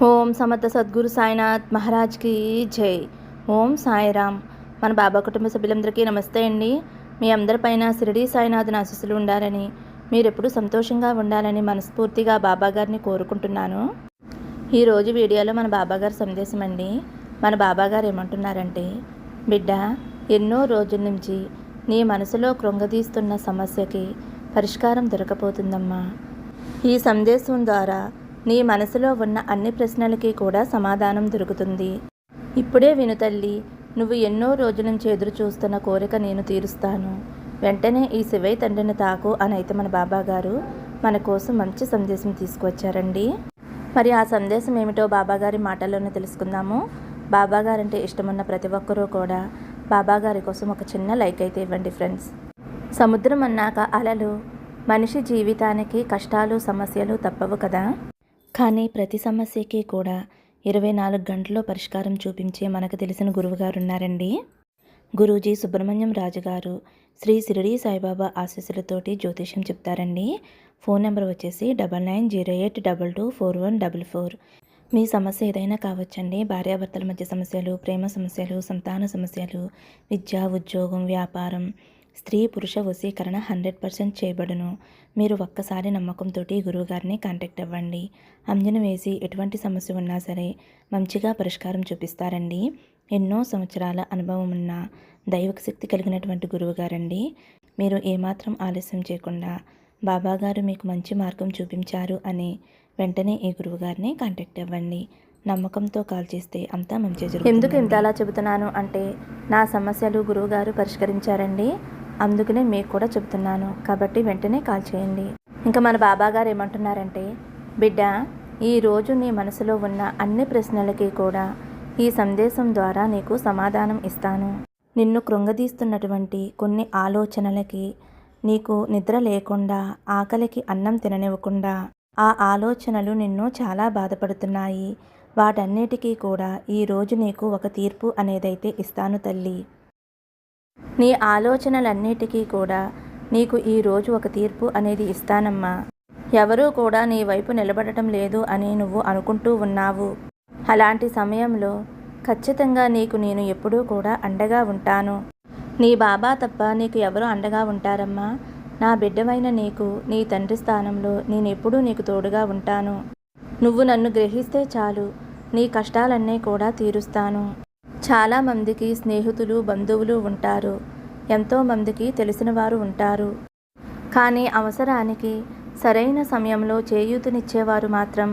ఓం సమర్థ సద్గురు సాయినాథ్ మహారాజ్కి జై. ఓం సాయిరామ్. మన బాబా కుటుంబ సభ్యులందరికీ నమస్తే అండి. మీ అందరిపైన షిరిడి సాయినాథ్ ఆశీస్సులు ఉండాలని మీరెప్పుడు సంతోషంగా ఉండాలని మనస్ఫూర్తిగా బాబాగారిని కోరుకుంటున్నాను. ఈరోజు వీడియోలో మన బాబాగారి సందేశం అండి. మన బాబాగారు ఏమంటున్నారంటే బిడ్డ ఎన్నో రోజుల నుంచి నీ మనసులో కృంగదీస్తున్న సమస్యకి పరిష్కారం దొరకపోతుందమ్మా ఈ సందేశం ద్వారా నీ మనసులో ఉన్న అన్ని ప్రశ్నలకి కూడా సమాధానం దొరుకుతుంది. ఇప్పుడే విను తల్లి నువ్వు ఎన్నో రోజుల నుంచి ఎదురు చూస్తున్న కోరిక నేను తీరుస్తాను. వెంటనే ఈ శివయ్య తండ్రిని తాకు అని అయితే మన బాబాగారు మన కోసం మంచి సందేశం తీసుకువచ్చారండి. మరి ఆ సందేశం ఏమిటో బాబాగారి మాటల్లోనే తెలుసుకుందాము. బాబాగారంటే ఇష్టమున్న ప్రతి ఒక్కరూ కూడా బాబాగారి కోసం ఒక చిన్న లైక్ అయితే ఇవ్వండి ఫ్రెండ్స్. సముద్రం అన్నాక అలలు మనిషి జీవితానికి కష్టాలు సమస్యలు తప్పవు కదా. కానీ ప్రతి సమస్యకి కూడా ఇరవై నాలుగు గంటల్లో పరిష్కారం చూపించే మనకు తెలిసిన గురువుగారు ఉన్నారండి గురూజీ సుబ్రహ్మణ్యం రాజు గారు శ్రీ సిరిడి సాయిబాబా ఆశీస్సులతోటి జ్యోతిష్యం చెప్తారండి. ఫోన్ నెంబర్ వచ్చేసి double nine zero eight double two four one double four. మీ సమస్య ఏదైనా కావచ్చండి. భార్యాభర్తల మధ్య సమస్యలు ప్రేమ సమస్యలు సంతాన సమస్యలు విద్య ఉద్యోగం వ్యాపారం స్త్రీ పురుష వశీకరణ హండ్రెడ్ పర్సెంట్ చేయబడును. మీరు ఒక్కసారి నమ్మకంతో గురువుగారిని కాంటాక్ట్ అవ్వండి. అంజన వేసి ఎటువంటి సమస్య ఉన్నా సరే మంచిగా పరిష్కారం చూపిస్తారండి. ఎన్నో సంవత్సరాల అనుభవం ఉన్న దైవక శక్తి కలిగినటువంటి గురువుగారండి. మీరు ఏమాత్రం ఆలస్యం చేయకుండా బాబాగారు మీకు మంచి మార్గం చూపించారు అని వెంటనే ఈ గురువుగారిని కాంటాక్ట్ అవ్వండి. నమ్మకంతో కాల్ చేస్తే అంతా మంచి జరుగుతుంది ఎందుకు ఇంత అలా చెబుతున్నాను అంటే నా సమస్యలు గురువుగారు పరిష్కరించారండి. అందుకనే మీకు కూడా చెప్తున్నాను కాబట్టి వెంటనే కాల్ చేయండి. ఇంకా మన బాబా గారు ఏమంటున్నారంటే బిడ్డ ఈరోజు నీ మనసులో ఉన్న అన్ని ప్రశ్నలకి కూడా ఈ సందేశం ద్వారా నీకు సమాధానం ఇస్తాను. నిన్ను కృంగదీస్తున్నటువంటి కొన్ని ఆలోచనలకి నీకు నిద్ర లేకుండా ఆకలికి అన్నం తిననివ్వకుండా ఆ ఆలోచనలు నిన్ను చాలా బాధపడుతున్నాయి. వాటన్నిటికీ కూడా ఈరోజు నీకు ఒక తీర్పు అనేదైతే ఇస్తాను తల్లి. నీ ఆలోచనలన్నిటికీ కూడా నీకు ఈరోజు ఒక తీర్పు అనేది ఇస్తానమ్మా. ఎవరూ కూడా నీ వైపు నిలబడటం లేదు అని నువ్వు అనుకుంటూ ఉన్నావు. అలాంటి సమయంలో ఖచ్చితంగా నీకు నేను ఎప్పుడూ కూడా అండగా ఉంటాను. నీ బాబా తప్ప నీకు ఎవరు అండగా ఉంటారమ్మా. నా బిడ్డవైన నీకు నీ తండ్రి స్థానంలో నేను ఎప్పుడూ నీకు తోడుగా ఉంటాను. నువ్వు నన్ను గ్రహిస్తే చాలు నీ కష్టాలన్నీ కూడా తీరుస్తాను. చాలామందికి స్నేహితులు బంధువులు ఉంటారు. ఎంతోమందికి తెలిసిన వారు ఉంటారు. కానీ అవసరానికి సరైన సమయంలో చేయూతనిచ్చేవారు మాత్రం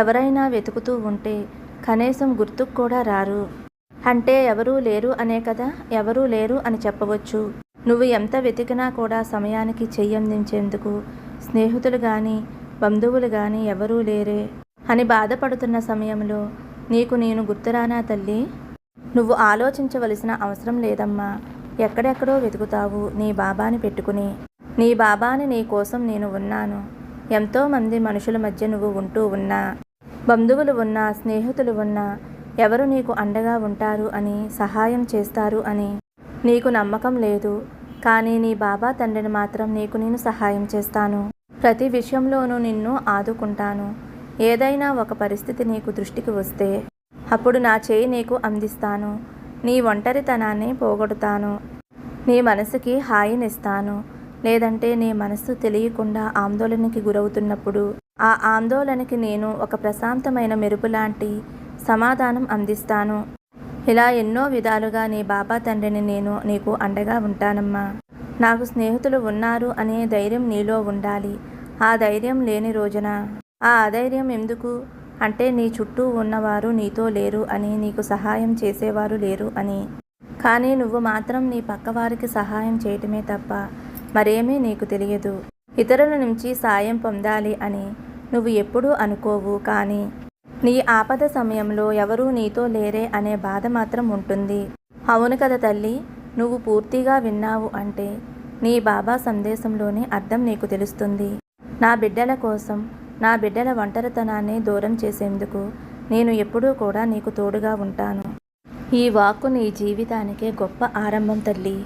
ఎవరైనా వెతుకుతూ ఉంటే కనీసం గుర్తుకు కూడా రారు. అంటే ఎవరూ లేరు అనే కదా ఎవరూ లేరు అని చెప్పవచ్చు. నువ్వు ఎంత వెతికినా కూడా సమయానికి చెయ్యందించేందుకు స్నేహితులు కానీ బంధువులు కానీ ఎవరూ లేరే అని బాధపడుతున్న సమయంలో నీకు నేను గుర్తురానా తల్లి? నువ్వు ఆలోచించవలసిన అవసరం లేదమ్మా. ఎక్కడెక్కడో వెతుకుతావు నీ బాబాని పెట్టుకుని. నీ బాబాని నీ కోసం నేను ఉన్నాను. ఎంతోమంది మనుషుల మధ్య నువ్వు ఉంటూ ఉన్నా. బంధువులు ఉన్నా స్నేహితులు ఉన్నా ఎవరు నీకు అండగా ఉంటారు అని సహాయం చేస్తారు అని. నీకు నమ్మకం లేదు. కానీ నీ బాబా తండ్రిని మాత్రం నీకు నేను సహాయం చేస్తాను. ప్రతి విషయంలోనూ నిన్ను ఆదుకుంటాను. ఏదైనా ఒక పరిస్థితి నీకు దృష్టికి వస్తే అప్పుడు నా చేయి నీకు అందిస్తాను. నీ ఒంటరితనాన్ని పోగొడతాను. నీ మనసుకి హాయినిస్తాను. లేదంటే నీ మనసు తెలియకుండా ఆందోళనకి గురవుతున్నప్పుడు ఆ ఆందోళనకి నేను ఒక ప్రశాంతమైన మెరుపు లాంటి సమాధానం అందిస్తాను. ఇలా ఎన్నో విధాలుగా నీ బాబా తండ్రిని నేను నీకు అండగా ఉంటానమ్మా. నాకు స్నేహితులు ఉన్నారు అనే ధైర్యం నీలో ఉండాలి. ఆ ధైర్యం లేని రోజున. ఆ అధైర్యం ఎందుకు? అంటే నీ చుట్టూ ఉన్నవారు నీతో లేరు అని నీకు సహాయం చేసేవారు లేరు అని. కానీ నువ్వు మాత్రం నీ పక్కవారికి సహాయం చేయటమే తప్ప మరేమీ నీకు తెలియదు. ఇతరుల నుంచి సాయం పొందాలి అని నువ్వు ఎప్పుడూ అనుకోవు కానీ నీ ఆపద సమయంలో ఎవరూ నీతో లేరే అనే బాధ మాత్రం ఉంటుంది. అవును కదా తల్లి నువ్వు పూర్తిగా విన్నావు అంటే నీ బాబా సందేశంలోని అర్థం నీకు తెలుస్తుంది. నా బిడ్డల కోసం నా బిడ్డల ఒంటరితనాన్ని దూరం చేసేందుకు నేను ఎప్పుడూ కూడా నీకు తోడుగా ఉంటాను. ఈ వాక్కు నీ జీవితానికే గొప్ప ఆరంభం తల్లి.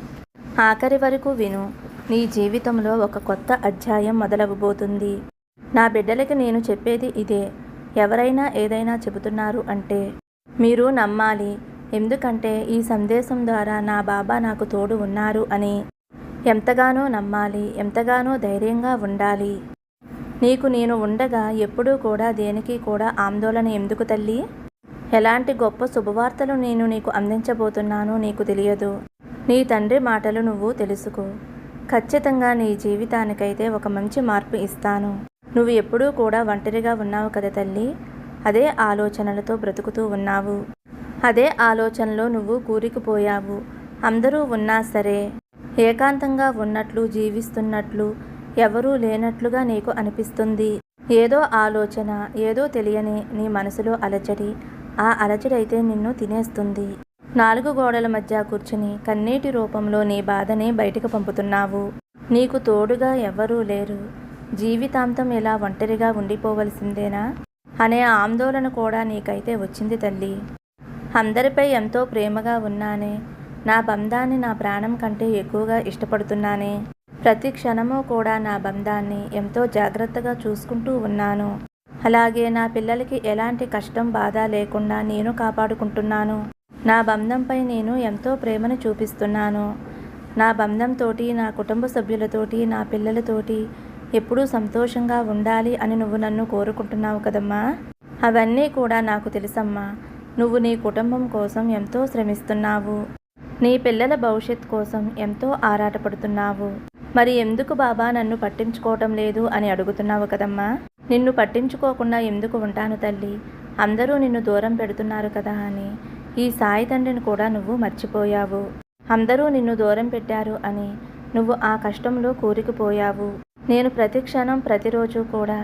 ఆఖరి వరకు విను నీ జీవితంలో ఒక కొత్త అధ్యాయం మొదలవబోతుంది. నా బిడ్డలకి నేను చెప్పేది ఇదే ఎవరైనా ఏదైనా చెబుతున్నారు అంటే మీరు నమ్మాలి ఎందుకంటే ఈ సందేశం ద్వారా నా బాబా నాకు తోడు ఉన్నారు అని. ఎంతగానో నమ్మాలి ఎంతగానో ధైర్యంగా ఉండాలి. నీకు నేను ఉండగా ఎప్పుడూ కూడా దేనికి కూడా ఆందోళన ఎందుకు తల్లి? ఎలాంటి గొప్ప శుభవార్తలు నేను నీకు అందించబోతున్నానో నీకు తెలియదు. నీ తండ్రి మాటలు నువ్వు తెలుసుకో. ఖచ్చితంగా నీ జీవితానికైతే ఒక మంచి మార్పు ఇస్తాను. నువ్వు ఎప్పుడూ కూడా ఒంటరిగా ఉన్నావు కదా తల్లి? అదే ఆలోచనలతో బ్రతుకుతూ ఉన్నావు. అదే ఆలోచనలో నువ్వు కూరికిపోయావు. అందరూ ఉన్నా సరే ఏకాంతంగా ఉన్నట్లు జీవిస్తున్నట్లు ఎవరూ లేనట్లుగా నీకు అనిపిస్తుంది. ఏదో ఆలోచన ఏదో తెలియని నీ మనసులో అలజడి. ఆ అలజడైతే నిన్ను తినేస్తుంది. నాలుగు గోడల మధ్య కూర్చుని కన్నీటి రూపంలో నీ బాధని బయటకు పంపుతున్నావు. నీకు తోడుగా ఎవ్వరూ లేరు. జీవితాంతం ఇలా ఒంటరిగా ఉండిపోవలసిందేనా? అనే ఆందోళన కూడా నీకైతే వచ్చింది తల్లి. అందరిపై ఎంతో ప్రేమగా ఉన్నానే. నా బంధాన్ని నా ప్రాణం కంటే ఎక్కువగా ఇష్టపడుతున్నానే. ప్రతి క్షణము కూడా నా బంధాన్ని ఎంతో జాగ్రత్తగా చూసుకుంటూ ఉన్నాను. అలాగే నా పిల్లలకి ఎలాంటి కష్టం బాధ లేకుండా నేను కాపాడుకుంటున్నాను. నా బంధంపై నేను ఎంతో ప్రేమను చూపిస్తున్నాను. నా బంధంతోటి నా కుటుంబ సభ్యులతోటి నా పిల్లలతోటి ఎప్పుడూ సంతోషంగా ఉండాలి అని నువ్వు నన్ను కోరుకుంటున్నావు కదమ్మా? అవన్నీ కూడా నాకు తెలుసమ్మా. నువ్వు నీ కుటుంబం కోసం ఎంతో శ్రమిస్తున్నావు. నీ పిల్లల భవిష్యత్ కోసం ఎంతో ఆరాటపడుతున్నావు. మరి ఎందుకు బాబా నన్ను పట్టించుకోవటం లేదు అని అడుగుతున్నావు కదమ్మా? నిన్ను పట్టించుకోకుండా ఎందుకు ఉంటాను తల్లి? అందరూ నిన్ను దూరం పెడుతున్నారు కదా అని. ఈ సాయి తండ్రిని కూడా నువ్వు మర్చిపోయావు. అందరూ నిన్ను దూరం పెట్టారు అని. నువ్వు ఆ కష్టంలో కూరికిపోయావు. నేను ప్రతి క్షణం ప్రతిరోజు కూడా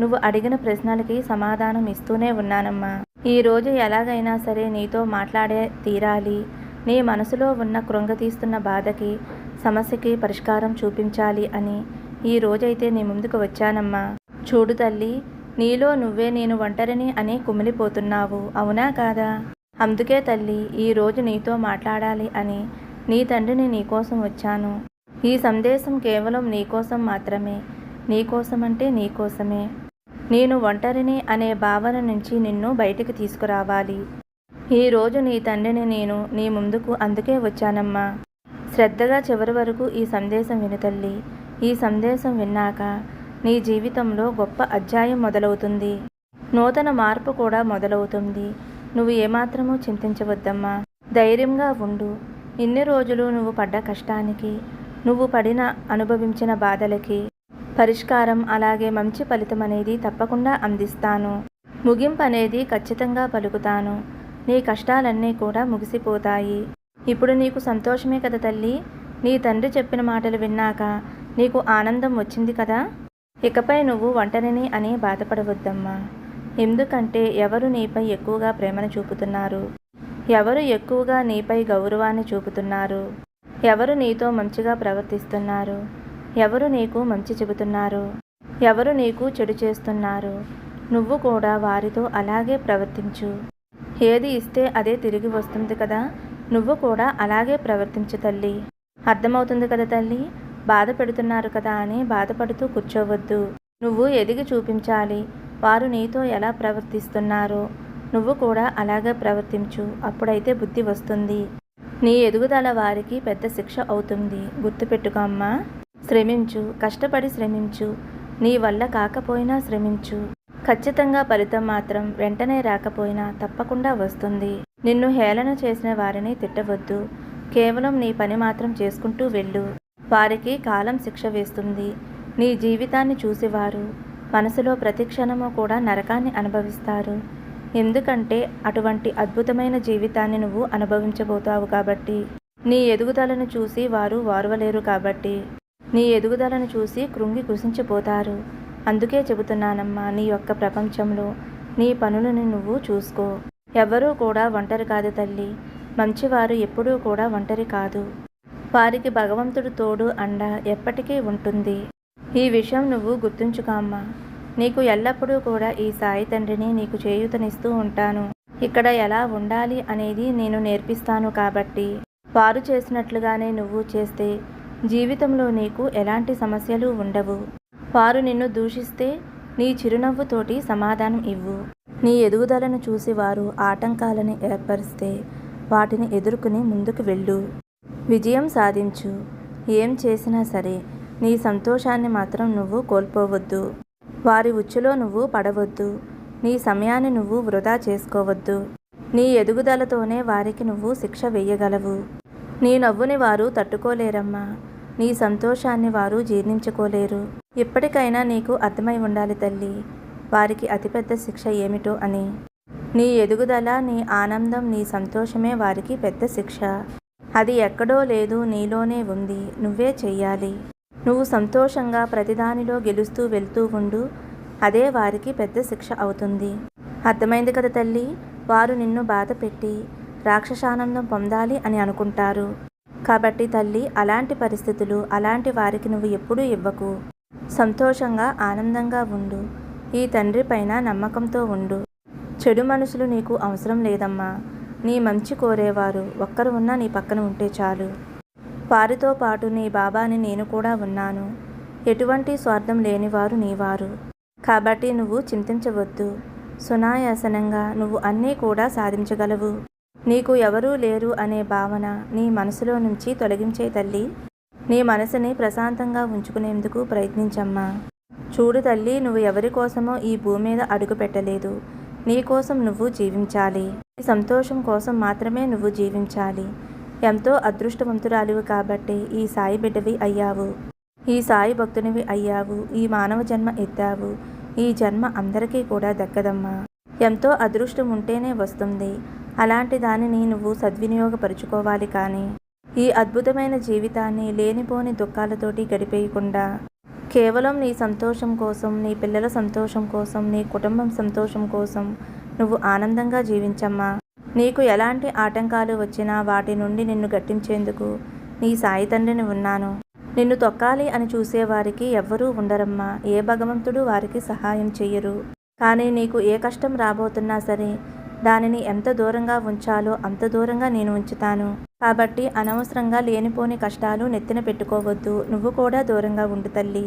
నువ్వు అడిగిన ప్రశ్నలకి సమాధానం ఇస్తూనే ఉన్నానమ్మా. ఈ రోజు ఎలాగైనా సరే నీతో మాట్లాడే తీరాలి. నీ మనసులో ఉన్న కృంగతీస్తున్న బాధకి సమస్యకి పరిష్కారం చూపించాలి అని ఈ రోజైతే నీ ముందుకు వచ్చానమ్మా. చూడు తల్లి నీలో నువ్వే నేను ఒంటరిని అని కుమిలిపోతున్నావు అవునా కాదా? అందుకే తల్లి ఈ రోజు నీతో మాట్లాడాలి అని నీ తండ్రిని నీకోసం వచ్చాను. ఈ సందేశం కేవలం నీకోసం మాత్రమే నీకోసం అంటే నీకోసమే నేను ఒంటరిని అనే భావన నుంచి నిన్ను బయటికి తీసుకురావాలి. ఈ రోజు నీ తండ్రిని నేను నీ ముందుకు అందుకే వచ్చానమ్మా. శ్రద్ధగా చివరి వరకు ఈ సందేశం వినతల్లి ఈ సందేశం విన్నాక నీ జీవితంలో గొప్ప అధ్యాయం మొదలవుతుంది. నూతన మార్పు కూడా మొదలవుతుంది. నువ్వు ఏమాత్రమూ చింతించవద్దమ్మా. ధైర్యంగా ఉండు. ఇన్ని రోజులు నువ్వు పడ్డ కష్టానికి నువ్వు పడిన అనుభవించిన బాధలకి పరిష్కారం అలాగే మంచి ఫలితం అనేది తప్పకుండా అందిస్తాను. ముగింపు అనేది ఖచ్చితంగా పలుకుతాను. నీ కష్టాలన్నీ కూడా ముగిసిపోతాయి. ఇప్పుడు నీకు సంతోషమే కదా తల్లి? నీ తండ్రి చెప్పిన మాటలు విన్నాక నీకు ఆనందం వచ్చింది కదా? ఇకపై నువ్వు ఒంటరిని అని బాధపడవద్దమ్మా. ఎందుకంటే ఎవరు నీపై ఎక్కువగా ప్రేమను చూపుతున్నారు? ఎవరు ఎక్కువగా నీపై గౌరవాన్ని చూపుతున్నారు? ఎవరు నీతో మంచిగా ప్రవర్తిస్తున్నారు? ఎవరు నీకు మంచి చెబుతున్నారు? ఎవరు నీకు చెడు చేస్తున్నారు? నువ్వు కూడా వారితో అలాగే ప్రవర్తించు. ఏది ఇస్తే అదే తిరిగి వస్తుంది కదా? నువ్వు కూడా అలాగే ప్రవర్తించు తల్లి. అర్థమవుతుంది కదా తల్లి? బాధ పెడుతున్నారు కదా అని బాధపడుతూ కూర్చోవద్దు. నువ్వు ఎదిగి చూపించాలి. వారు నీతో ఎలా ప్రవర్తిస్తున్నారో. నువ్వు కూడా అలాగే ప్రవర్తించు. అప్పుడైతే బుద్ధి వస్తుంది. నీ ఎదుగుదల వారికి పెద్ద శిక్ష అవుతుంది. గుర్తుపెట్టుకో అమ్మా. శ్రమించు. కష్టపడి శ్రమించు. నీ వల్ల కాకపోయినా శ్రమించు. ఖచ్చితంగా ఫలితం మాత్రం వెంటనే రాకపోయినా తప్పకుండా వస్తుంది. నిన్ను హేళన చేసిన వారిని తిట్టవద్దు. కేవలం నీ పని మాత్రం చేసుకుంటూ వెళ్ళు. వారికి కాలం శిక్ష వేస్తుంది. నీ జీవితాన్ని చూసేవారు. మనసులో ప్రతి క్షణము కూడా నరకాన్ని అనుభవిస్తారు. ఎందుకంటే అటువంటి అద్భుతమైన జీవితాన్ని నువ్వు అనుభవించబోతావు కాబట్టి. నీ ఎదుగుదలను చూసి వారు వారవలేరు కాబట్టి. నీ ఎదుగుదలను చూసి కృంగి కృషించిపోతారు అందుకే చెబుతున్నానమ్మా నీ యొక్క ప్రపంచంలో నీ పనులను నువ్వు చూసుకో. ఎవరూ కూడా ఒంటరి కాదు తల్లి. మంచివారు ఎప్పుడూ కూడా ఒంటరి కాదు. వారికి భగవంతుడు తోడు అండ ఎప్పటికీ ఉంటుంది. ఈ విషయం నువ్వు గుర్తుంచుకో అమ్మా. నీకు ఎల్లప్పుడూ కూడా ఈ సాయి తండ్రిని నీకు చేయూతనిస్తూ ఉంటాను. ఇక్కడ ఎలా ఉండాలి అనేది నేను నేర్పిస్తాను కాబట్టి. వారు చేసినట్లుగానే నువ్వు చేస్తే జీవితంలో నీకు ఎలాంటి సమస్యలు ఉండవు. వారు నిన్ను దూషిస్తే నీ చిరునవ్వుతోటి సమాధానం ఇవ్వు. నీ ఎదుగుదలను చూసి వారు ఆటంకాలను ఏర్పరిస్తే వాటిని ఎదుర్కొని ముందుకు వెళ్ళు. విజయం సాధించు. ఏం చేసినా సరే నీ సంతోషాన్ని మాత్రం నువ్వు కోల్పోవద్దు. వారి ఉచ్చులో నువ్వు పడవద్దు. నీ సమయాన్ని నువ్వు వృధా చేసుకోవద్దు. నీ ఎదుగుదలతోనే వారికి నువ్వు శిక్ష వెయ్యగలవు నీ నవ్వుని వారు తట్టుకోలేరమ్మా. నీ సంతోషాన్ని వారు జీర్ణించుకోలేరు. ఇప్పటికైనా నీకు అర్థమై ఉండాలి తల్లి. వారికి అతిపెద్ద శిక్ష ఏమిటో అని. నీ ఎదుగుదల నీ ఆనందం నీ సంతోషమే వారికి పెద్ద శిక్ష. అది ఎక్కడో లేదు నీలోనే ఉంది. నువ్వే చెయ్యాలి. నువ్వు సంతోషంగా ప్రతిదానిలో గెలుస్తూ వెళ్తూ ఉండు. అదే వారికి పెద్ద శిక్ష అవుతుంది. అర్థమైంది కదా తల్లి? వారు నిన్ను బాధ పెట్టి రాక్షసానందం పొందాలి అని అనుకుంటారు. కాబట్టి తల్లి అలాంటి పరిస్థితులు అలాంటి వారికి నువ్వు ఎప్పుడూ ఇవ్వకు. సంతోషంగా ఆనందంగా ఉండు. ఈ తండ్రి పైన నమ్మకంతో ఉండు. చెడు మనుషులు నీకు అవసరం లేదమ్మా. నీ మంచి కోరేవారు ఒక్కరు ఉన్నా నీ పక్కన ఉంటే చాలు. వారితో పాటు నీ బాబాని నేను కూడా ఉన్నాను. ఎటువంటి స్వార్థం లేనివారు నీవారు. కాబట్టి నువ్వు చింతించవద్దు. సునాయాసనంగా నువ్వు అన్నీ కూడా సాధించగలవు. నీకు ఎవరూ లేరు అనే భావన నీ మనసులో నుంచి తొలగించే తల్లి నీ మనసుని ప్రశాంతంగా ఉంచుకునేందుకు ప్రయత్నించమ్మా. చూడు తల్లి నువ్వు ఎవరి కోసమో ఈ భూమి మీద అడుగు పెట్టలేదు. నీ కోసం నువ్వు జీవించాలి. నీ సంతోషం కోసం మాత్రమే నువ్వు జీవించాలి. ఎంతో అదృష్టవంతురాలివి కాబట్టి ఈ సాయి బిడ్డవి అయ్యావు. ఈ సాయి భక్తునివి అయ్యావు. ఈ మానవ జన్మ ఎత్తావు. ఈ జన్మ అందరికీ కూడా దక్కదమ్మా. ఎంతో అదృష్టం ఉంటేనే వస్తుంది. అలాంటి దానిని నువ్వు సద్వినియోగపరుచుకోవాలి కానీ ఈ అద్భుతమైన జీవితాన్ని లేనిపోని దుఃఖాలతోటి గడిపేయకుండా కేవలం నీ సంతోషం కోసం నీ పిల్లల సంతోషం కోసం నీ కుటుంబం సంతోషం కోసం నువ్వు ఆనందంగా జీవించమ్మా. నీకు ఎలాంటి ఆటంకాలు వచ్చినా వాటి నుండి నిన్ను గట్టించేందుకు నీ సాయి తండ్రిని ఉన్నాను. నిన్ను తొక్కాలి అని చూసేవారికి ఎవ్వరూ ఉండరమ్మా. ఏ భగవంతుడు వారికి సహాయం చెయ్యరు. కానీ నీకు ఏ కష్టం రాబోతున్నా సరే దానిని ఎంత దూరంగా ఉంచాలో అంత దూరంగా నేను ఉంచుతాను. కాబట్టి అనవసరంగా లేనిపోని కష్టాలు నెత్తిన పెట్టుకోవద్దు. నువ్వు కూడా దూరంగా ఉండు తల్లి.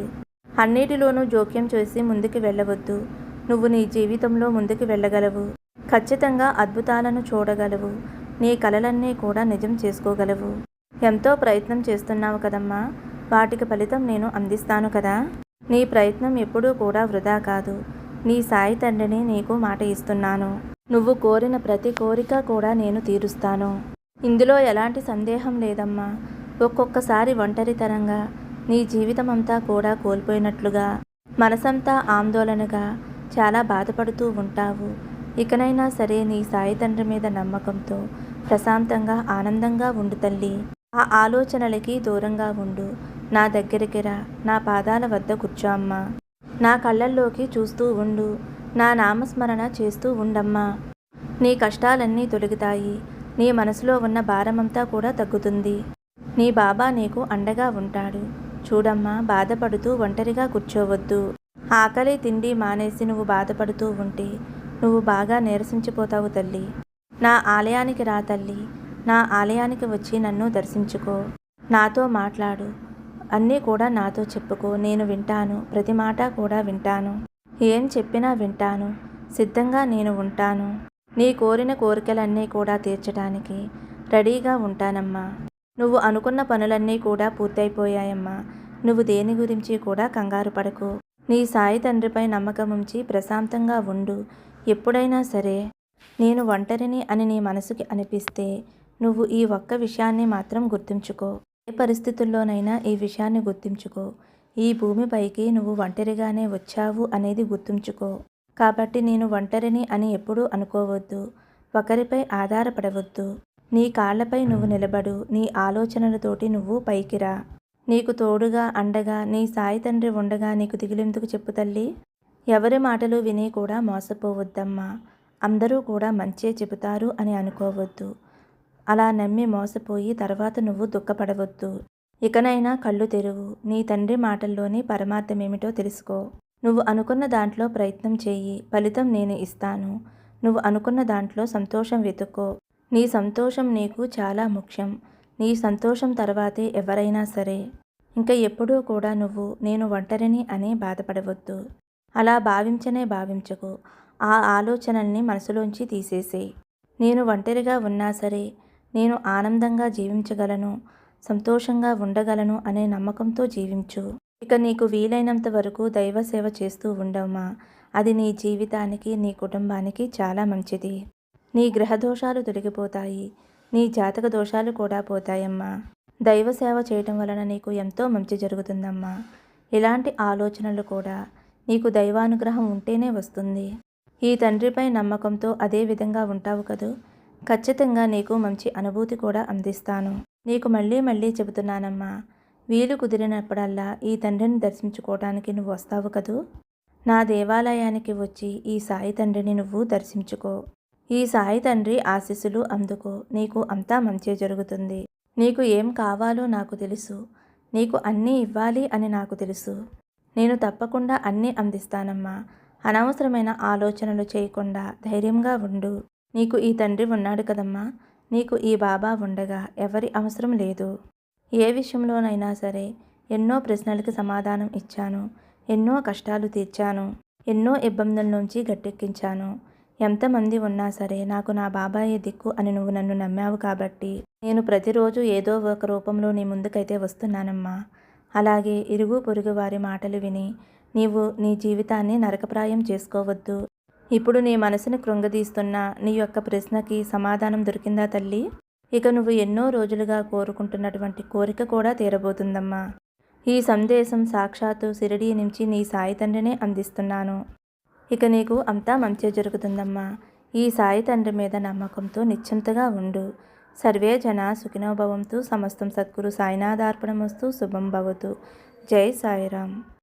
అన్నిటిలోనూ జోక్యం చేసి ముందుకు వెళ్ళవద్దు. నువ్వు నీ జీవితంలో ముందుకు వెళ్ళగలవు. ఖచ్చితంగా అద్భుతాలను చూడగలవు. నీ కలలన్నీ కూడా నిజం చేసుకోగలవు. ఎంతో ప్రయత్నం చేస్తున్నావు కదమ్మా. వాటికి ఫలితం నేను అందిస్తాను కదా. నీ ప్రయత్నం ఎప్పుడూ కూడా వృధా కాదు. నీ సాయి తండ్రిని నీకు మాట ఇస్తున్నాను. నువ్వు కోరిన ప్రతి కోరిక కూడా నేను తీరుస్తాను. ఇందులో ఎలాంటి సందేహం లేదమ్మా. ఒక్కొక్కసారి ఒంటరితనంగా నీ జీవితం అంతా కూడా కోల్పోయినట్లుగా మనసంతా ఆందోళనగా చాలా బాధపడుతూ ఉంటావు. ఇకనైనా సరే నీ సాయి తండ్రి మీద నమ్మకంతో ప్రశాంతంగా ఆనందంగా ఉండు తల్లి. ఆ ఆలోచనలకి దూరంగా ఉండు. నా దగ్గరికి రా. నా పాదాల వద్ద కూర్చో అమ్మా. నా కళ్ళల్లోకి చూస్తూ ఉండు. నా నామస్మరణ చేస్తూ ఉండమ్మా. నీ కష్టాలన్నీ తొలగుతాయి. నీ మనసులో ఉన్న భారమంతా కూడా తగ్గుతుంది. నీ బాబా నీకు అండగా ఉంటాడు. చూడమ్మా బాధపడుతూ ఒంటరిగా కూర్చోవద్దు. ఆకలి తిండి మానేసి నువ్వు బాధపడుతూ ఉంటే నువ్వు బాగా నీరసించిపోతావు తల్లి. నా ఆలయానికి రా తల్లి. నా ఆలయానికి వచ్చి నన్ను దర్శించుకో. నాతో మాట్లాడు. అన్నీ కూడా నాతో చెప్పుకో నేను వింటాను. ప్రతి మాట కూడా వింటాను. ఏం చెప్పినా వింటాను. సిద్ధంగా నేను ఉంటాను. నీ కోరిన కోరికలన్నీ కూడా తీర్చడానికి రెడీగా ఉంటానమ్మా. నువ్వు అనుకున్న పనులన్నీ కూడా పూర్తయిపోయాయమ్మా. నువ్వు దేని గురించి కూడా కంగారు పడకు. నీ సాయి తండ్రిపై నమ్మకం ఉంచి ప్రశాంతంగా ఉండు. ఎప్పుడైనా సరే నేను ఒంటరిని అని నీ మనసుకి అనిపిస్తే నువ్వు ఈ ఒక్క విషయాన్ని మాత్రం గుర్తుంచుకో. ఏ పరిస్థితుల్లోనైనా ఈ విషయాన్ని గుర్తుంచుకో. ఈ భూమిపైకి నువ్వు ఒంటరిగానే వచ్చావు అనేది గుర్తుంచుకో. కాబట్టి నేను ఒంటరిని అని ఎప్పుడూ అనుకోవద్దు. ఒకరిపై ఆధారపడవద్దు. నీ కాళ్ళపై నువ్వు నిలబడు. నీ ఆలోచనలతోటి నువ్వు పైకిరా నీకు తోడుగా అండగా నీ సాయి తండ్రి ఉండగా నీకు దిగులెందుకు చెప్పు తల్లి? ఎవరి మాటలు విని కూడా మోసపోవద్దమ్మా. అందరూ కూడా మంచే చెబుతారు అని అనుకోవద్దు. అలా నమ్మి మోసపోయి తర్వాత నువ్వు దుఃఖపడవద్దు. ఇకనైనా కళ్ళు తెరువు. నీ తండ్రి మాటల్లోని పరమార్థమేమిటో తెలుసుకో. నువ్వు అనుకున్న దాంట్లో ప్రయత్నం చేయి ఫలితం నేను ఇస్తాను. నువ్వు అనుకున్న దాంట్లో సంతోషం వెతుక్కో. నీ సంతోషం నీకు చాలా ముఖ్యం. నీ సంతోషం తర్వాతే ఎవరైనా సరే. ఇంకా ఎప్పుడూ కూడా నువ్వు నేను ఒంటరిని అని బాధపడవద్దు. అలా భావించనే భావించకు. ఆ ఆలోచనల్ని మనసులోంచి తీసేసేయి. నేను ఒంటరిగా ఉన్నా సరే నేను ఆనందంగా జీవించగలను సంతోషంగా ఉండగలను అనే నమ్మకంతో జీవించు. ఇక నీకు వీలైనంత వరకు దైవ సేవ చేస్తూ ఉండమ్మా. అది నీ జీవితానికి నీ కుటుంబానికి చాలా మంచిది. నీ గ్రహ దోషాలు తొలగిపోతాయి. నీ జాతక దోషాలు కూడా పోతాయమ్మా. దైవ సేవ చేయటం వలన నీకు ఎంతో మంచి జరుగుతుందమ్మా. ఇలాంటి ఆలోచనలు కూడా నీకు దైవానుగ్రహం ఉంటేనే వస్తుంది. ఈ తండ్రిపై నమ్మకంతో అదే విధంగా ఉంటావు కదూ? ఖచ్చితంగా నీకు మంచి అనుభూతి కూడా అందిస్తాను. నీకు మళ్ళీ మళ్ళీ చెబుతున్నానమ్మా వీలు కుదిరినప్పుడల్లా ఈ తండ్రిని దర్శించుకోవడానికి నువ్వు వస్తావు కదూ? నా దేవాలయానికి వచ్చి ఈ సాయి తండ్రిని నువ్వు దర్శించుకో. ఈ సాయి తండ్రి ఆశీస్సులు అందుకో. నీకు అంతా మంచి జరుగుతుంది. నీకు ఏం కావాలో నాకు తెలుసు. నీకు అన్నీ ఇవ్వాలి అని నాకు తెలుసు. నేను తప్పకుండా అన్నీ అందిస్తానమ్మా. అనవసరమైన ఆలోచనలు చేయకుండా ధైర్యంగా ఉండు. నీకు ఈ తండ్రి ఉన్నాడు కదమ్మా. నీకు ఈ బాబా ఉండగా ఎవరి అవసరం లేదు. ఏ విషయంలోనైనా సరే ఎన్నో ప్రశ్నలకు సమాధానం ఇచ్చాను. ఎన్నో కష్టాలు తీర్చాను. ఎన్నో ఇబ్బందుల నుంచి గట్టెక్కించాను. ఎంతమంది ఉన్నా సరే నాకు నా బాబాయే దిక్కు అని నువ్వు నన్ను నమ్మావు కాబట్టి నేను ప్రతిరోజు ఏదో ఒక రూపంలో నీ ముందుకైతే వస్తున్నానమ్మా. అలాగే ఇరుగు పొరుగు వారి మాటలు విని నీవు నీ జీవితాన్ని నరకప్రాయం చేసుకోవద్దు. ఇప్పుడు నీ మనసుని కృంగదీస్తున్న నీ యొక్క ప్రశ్నకి సమాధానం దొరికిందా తల్లి? ఇక నువ్వు ఎన్నో రోజులుగా కోరుకుంటున్నటువంటి కోరిక కూడా తీరబోతుందమ్మా. ఈ సందేశం సాక్షాత్తు సిరిడి నుంచి నీ సాయి తండ్రినే అందిస్తున్నాను. ఇక నీకు అంతా మంచి జరుగుతుందమ్మా. ఈ సాయి తండ్రి మీద నమ్మకంతో నిశ్చింతగా ఉండు. సర్వే జన సుఖినోభవంతో సమస్తం సద్గురు సాయినాథార్పణమస్తు శుభం భవతు. జై సాయిరామ్.